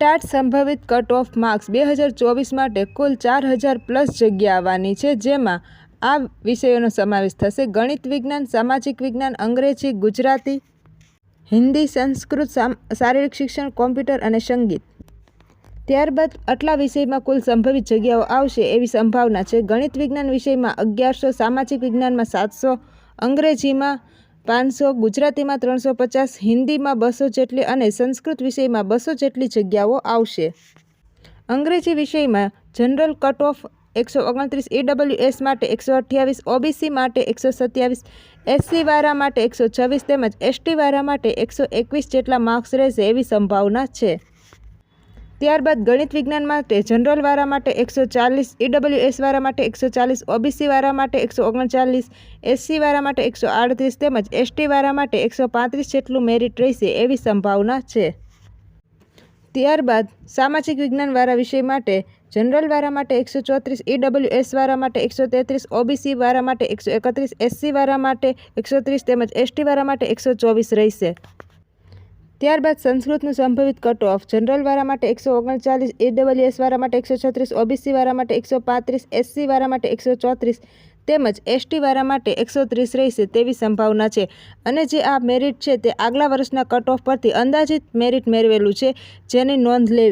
TAT સંભવિત cut off marks બે હજાર ચોવીસ માટે કુલ ચાર હજાર પ્લસ જગ્યા આવવાની છે, જેમાં આ વિષયોનો સમાવેશ થશે ગણિત વિજ્ઞાન, સામાજિક વિજ્ઞાન, અંગ્રેજી, ગુજરાતી, હિન્દી, સંસ્કૃત શારીરિક શિક્ષણ, કોમ્પ્યુટર અને સંગીત. ત્યારબાદ આટલા વિષયમાં કુલ સંભવિત જગ્યાઓ આવશે એવી સંભાવના છે. ગણિત વિજ્ઞાન વિષયમાં અગિયારસો, સામાજિક વિજ્ઞાનમાં સાતસો, અંગ્રેજીમાં પાંચસો, ગુજરાતીમાં ત્રણસો પચાસ, હિન્દીમાં બસો જેટલી અને સંસ્કૃત વિષયમાં બસો જેટલી જગ્યાઓ આવશે. અંગ્રેજી વિષયમાં જનરલ કટ ઓફ એકસો ઓગણત્રીસ ઈડબ્લ્યુએસ માટે એકસો અઠ્યાવીસ, ઓબીસી માટે એકસો સત્યાવીસ, એસસી વાળા માટે એકસો છવ્વીસ તેમજ એસટી વાળા માટે એકસો એકવીસ જેટલા માર્ક્સ રહેશે એવી સંભાવના છે. ત્યારબાદ ગણિત વિજ્ઞાન માટે જનરલ વાળા માટે એકસો ચાલીસ ઈડબ્લ્યુએસ વાળા માટે એકસો ચાલીસ ઓબીસી વાળા માટે એકસો ઓગણચાલીસ એસસી વાળા માટે એકસો આડત્રીસ તેમજ એસટી વાળા માટે એકસો પાંત્રીસ જેટલું મેરિટ રહેશે એવી સંભાવના છે ત્યારબાદ સામાજિક વિજ્ઞાન વાળા વિષય માટે જનરલ વાળા માટે એકસો ચોત્રીસ ઈડબ્લ્યુએસ વાળા માટે એકસો તેત્રીસ ઓબીસી વાળા માટે એકસો એકત્રીસ એસસી વાળા માટે એકસો ત્રીસ તેમજ એસટી વાળા માટે એકસો ચોવીસ રહેશે ત્યારબાદ સંસ્કૃતનું સંભવિત કટ ઓફ જનરલ વાળા માટે એકસો ઓગણચાલીસ ઈડબ્લ્યુએસ વાળા માટે એકસો છત્રીસ ઓબીસી વાળા માટે એકસો પાંત્રીસ એસસી વાળા માટે એકસો ચોત્રીસ તેમજ એસટી વાળા માટે એકસો ત્રીસ રહેશે તેવી સંભાવના છે. અને જે આ મેરિટ છે તે આગલા વર્ષના કટ ઓફ પરથી અંદાજિત મેરિટ મેળવેલું છે જેની નોંધ લેવી.